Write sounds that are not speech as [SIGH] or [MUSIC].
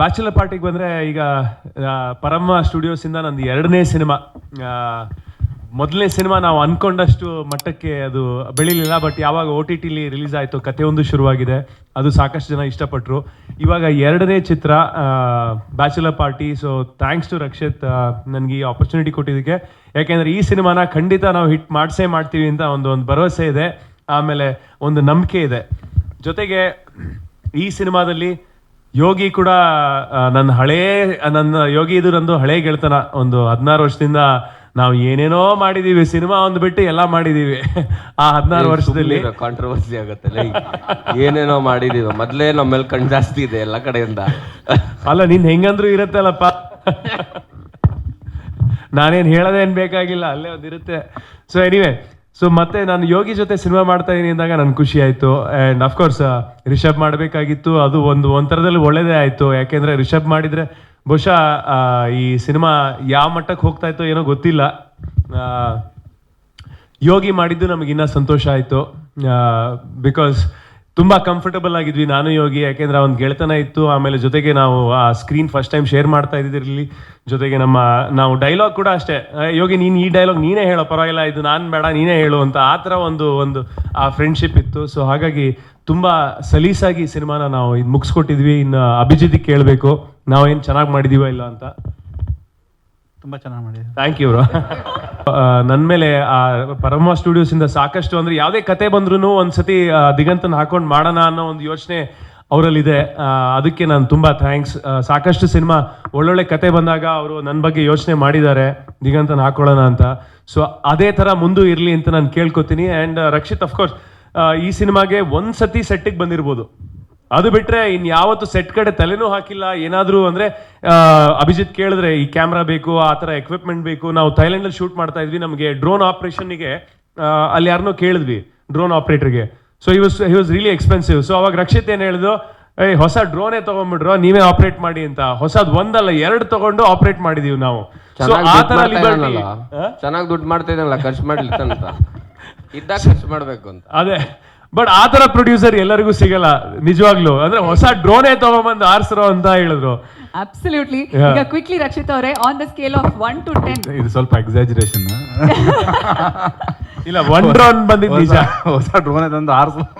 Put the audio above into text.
Bachelor ಪಾರ್ಟಿಗೆ ಬಂದ್ರೆ ಈಗ ಪರಮ ಸ್ಟುಡಿಯೋಸ್ ಇಂದ ನಂದು ಎರಡನೇ ಸಿನಿಮಾ. ಮೊದಲನೇ ಸಿನಿಮಾ ನಾವು ಅನ್ಕೊಂಡಷ್ಟು ಮಟ್ಟಕ್ಕೆ ಅದು ಬೆಳಿಲಿಲ್ಲ ಬಟ್ ಯಾವಾಗ ಓ ಟಿ ಟಿಲಿ ರಿಲೀಸ್ ಆಯಿತು, ಕತೆ ಒಂದು ಶುರುವಾಗಿದೆ. ಅದು ಸಾಕಷ್ಟು ಜನ ಇಷ್ಟಪಟ್ಟರು ಇವಾಗ ಎರಡನೇ ಚಿತ್ರ bachelor party so thanks to Rakshit ನನಗೆ ಈ ಆಪರ್ಚುನಿಟಿ ಕೊಟ್ಟಿದ್ದಕ್ಕೆ. ಯಾಕೆಂದರೆ ಈ ಸಿನಿಮಾನ ಖಂಡಿತ ನಾವು ಹಿಟ್ ಮಾಡಿಸೇ ಮಾಡ್ತೀವಿ ಅಂತ ಒಂದು ಒಂದು ಭರವಸೆ ಇದೆ. ಆಮೇಲೆ ಒಂದು ನಂಬಿಕೆ ಇದೆ. ಜೊತೆಗೆ ಈ ಸಿನಿಮಾದಲ್ಲಿ ಯೋಗಿ ಕೂಡ ನನ್ನ ಹಳೇ ನನ್ನ ಯೋಗಿ ಇದು ನಂದು ಹಳೇ ಗೆಳ್ತನ. ಒಂದು ಹದಿನಾರು ವರ್ಷದಿಂದ ನಾವು ಏನೇನೋ ಮಾಡಿದೀವಿ ಸಿನಿಮಾ ಒಂದು ಬಿಟ್ಟು ಎಲ್ಲ ಮಾಡಿದೀವಿ. ಆ ಹದಿನಾರು ವರ್ಷದಲ್ಲಿ ಕಾಂಟ್ರವರ್ಸಿ ಆಗುತ್ತೆ ಏನೇನೋ ಮಾಡಿದೀವಿ ಮೊದ್ಲೇ ನಮ್ಮ ಮೇಲೆ ಕಣ್ ಜಾಸ್ತಿ ಇದೆ ಎಲ್ಲ ಕಡೆಯಿಂದ. ಅಲ್ಲ ನಿನ್ ಹೆಂಗಂದ್ರು ಇರುತ್ತಲ್ಲಪ್ಪ. ನಾನೇನ್ ಹೇಳೋದೇನ್ ಬೇಕಾಗಿಲ್ಲ ಅಲ್ಲೇ ಒಂದ್ ಇರುತ್ತೆ ಸೊ ಎನಿವೆ ಸೊ ಮತ್ತೆ ನಾನು ಯೋಗಿ ಜೊತೆ ಸಿನಿಮಾ ಮಾಡ್ತಾ ಇದೀನಿ ಅಂದಾಗ ನನ್ ಖುಷಿ ಆಯ್ತು. ಅಂಡ್ ಅಫ್ಕೋರ್ಸ್ ರಿಷಬ್ ಮಾಡ್ಬೇಕಾಗಿತ್ತು. ಅದು ಒಂದು ಒಂಥರದಲ್ಲಿ ಒಳ್ಳೇದೇ ಆಯಿತು. ಯಾಕೆಂದ್ರೆ ರಿಷಬ್ ಮಾಡಿದ್ರೆ ಬಹುಶಃ ಈ ಸಿನಿಮಾ ಯಾವ ಮಟ್ಟಕ್ಕೆ ಹೋಗ್ತಾ ಇತ್ತು ಏನೋ ಗೊತ್ತಿಲ್ಲ. ಯೋಗಿ ಮಾಡಿದ್ದು ನಮಗಿನ್ನ ಸಂತೋಷ ಆಯಿತು. ಬಿಕಾಸ್ ತುಂಬ ಕಂಫರ್ಟಬಲ್ ಆಗಿದ್ವಿ ನಾನು ಯೋಗಿ ಯಾಕೆಂದ್ರೆ ಅವ್ನ ಗೆಳೆತನ ಇತ್ತು. ಆಮೇಲೆ ಜೊತೆಗೆ ನಾವು ಆ ಸ್ಕ್ರೀನ್ ಫಸ್ಟ್ ಟೈಮ್ ಶೇರ್ ಮಾಡ್ತಾ ಇದ್ದಿರಲಿ ಜೊತೆಗೆ ನಮ್ಮ ನಾವು ಡೈಲಾಗ್ ಕೂಡ ಅಷ್ಟೇ. ಯೋಗಿ ನೀನು ಈ ಡೈಲಾಗ್ ನೀನೇ ಹೇಳೋ ಪರವಾಗಿಲ್ಲ ಇದು ನಾನು ಬೇಡ ನೀನೇ ಹೇಳು ಅಂತ ಆ ಥರ ಒಂದು ಒಂದು ಆ ಫ್ರೆಂಡ್ಶಿಪ್ ಇತ್ತು. ಸೊ ಹಾಗಾಗಿ ತುಂಬ ಸಲೀಸಾಗಿ ಸಿನಿಮಾನ ನಾವು ಇದು ಮುಗಿಸ್ಕೊಟ್ಟಿದ್ವಿ. ಇನ್ನು ಅಭಿಜಿತ್ ಕೇಳಬೇಕು. ನಾವೇನು ಚೆನ್ನಾಗಿ ಮಾಡಿದೀವ ಇಲ್ಲ ಅಂತ. ತುಂಬಾ ಚೆನ್ನಾಗಿ ಮಾಡಿದ್ರು ಥ್ಯಾಂಕ್ ಯು ನನ್ನ ಮೇಲೆ ಆ ಪರಮ ಸ್ಟುಡಿಯೋಸ್ ಇಂದ ಸಾಕಷ್ಟು ಅಂದ್ರೆ ಯಾವುದೇ ಕತೆ ಬಂದ್ರು ಒಂದ್ಸತಿ ದಿಗಂತನ್ ಹಾಕೊಂಡು ಮಾಡೋಣ ಅನ್ನೋ ಒಂದು ಯೋಚನೆ ಅವರಲ್ಲಿದೆ. ಅದಕ್ಕೆ ನಾನು ತುಂಬಾ ಥ್ಯಾಂಕ್ಸ್ ಸಾಕಷ್ಟು ಸಿನಿಮಾ ಒಳ್ಳೊಳ್ಳೆ ಕತೆ ಬಂದಾಗ ಅವರು ನನ್ನ ಬಗ್ಗೆ ಯೋಚನೆ ಮಾಡಿದ್ದಾರೆ. ದಿಗಂತನ ಹಾಕೊಳ್ಳೋಣ ಅಂತ. ಸೊ ಅದೇ ತರ ಮುಂದೆ ಇರಲಿ ಅಂತ ನಾನು ಕೇಳ್ಕೊತೀನಿ. ಅಂಡ್ ರಕ್ಷಿತ್ ಅಫ್ಕೋರ್ಸ್ ಈ ಸಿನಿಮಾಗೆ ಒಂದ್ಸತಿ ಸೆಟ್ಟಿಗೆ ಬಂದಿರ್ಬೋದು. ಅದು ಬಿಟ್ರೆ ಇನ್ ಯಾವತ್ತು ಸೆಟ್ ಕಡೆ ತಲೆನೂ ಹಾಕಿಲ್ಲ. ಏನಾದ್ರೂ ಅಂದ್ರೆ ಅಭಿಜಿತ್ ಕೇಳಿದ್ರೆ ಈ ಕ್ಯಾಮ್ರಾ ಬೇಕು ಆ ತರ ಎಕ್ವಿಪ್ಮೆಂಟ್ ಬೇಕು. ನಾವು ಥೈಲ್ಯಾಂಡ್ ಅಲ್ಲಿ ಶೂಟ್ ಮಾಡ್ತಾ ಇದ್ವಿ ನಮಗೆ ಡ್ರೋನ್ ಆಪರೇಷನ್ಗೆ ಅಲ್ಲಿ ಯಾರನ್ನೋ ಕೇಳಿದ್ವಿ ಡ್ರೋನ್ ಆಪರೇಟರ್ಗೆ ಸೊ ಈ was he was really expensive so ಅವಾಗ ರಕ್ಷಿತ್ ಏನ್ ಹೇಳಿದ್ರು ಏಯ್ ಹೊಸ ಡ್ರೋನೇ ತಗೊಂಡ್ಬಿಟ್ರು ನೀವೇ ಆಪರೇಟ್ ಮಾಡಿ ಅಂತ. ಹೊಸದ್ ಒಂದಲ್ಲ ಎರಡು ತಗೊಂಡು ಆಪರೇಟ್ ಮಾಡಿದೀವಿ ನಾವು. ಸೊ ಆ ಥರ ಲಿಬರ್ಟಿ ಚೆನ್ನಾಗಿ ದುಡ್ಡು ಮಾಡ್ತಾ ಖರ್ಚು ಮಾಡ್ಲಿಕ್ಕಂತ. ಇದ್ದಾಗ ಖರ್ಚು ಮಾಡಬೇಕು ಅಂತ. ಅದೇ. ಬಟ್ ಆ ತರ ಪ್ರೊಡ್ಯೂಸರ್ ಎಲ್ಲರಿಗೂ ಸಿಗಲ್ಲ ನಿಜವಾಗ್ಲೂ. ಅಂದ್ರೆ ಹೊಸ ಡ್ರೋನೇ ತಗೊಂಬಂದು ಆರ್ಸ್ರೋ ಅಂತ ಹೇಳಿದ್ರು. ಅಬ್ಸಲ್ಯೂಟ್ಲಿ ಈಗ ಕ್ವಿಕ್ಲಿ ರಕ್ಷಿತ್ ಅವರೇ on the scale of one to ten ಇದು ಸ್ವಲ್ಪ ಎಕ್ಸಾಜುರೇಷನ್ [LAUGHS] ಇಲ್ಲ ಒನ್ ಡ್ರೋನ್ ಬಂದಿದ್ದು ನಿಜ. ಹೊಸ ಡ್ರೋನ್ ತಂದು ಆರ್ಸು [LAUGHS]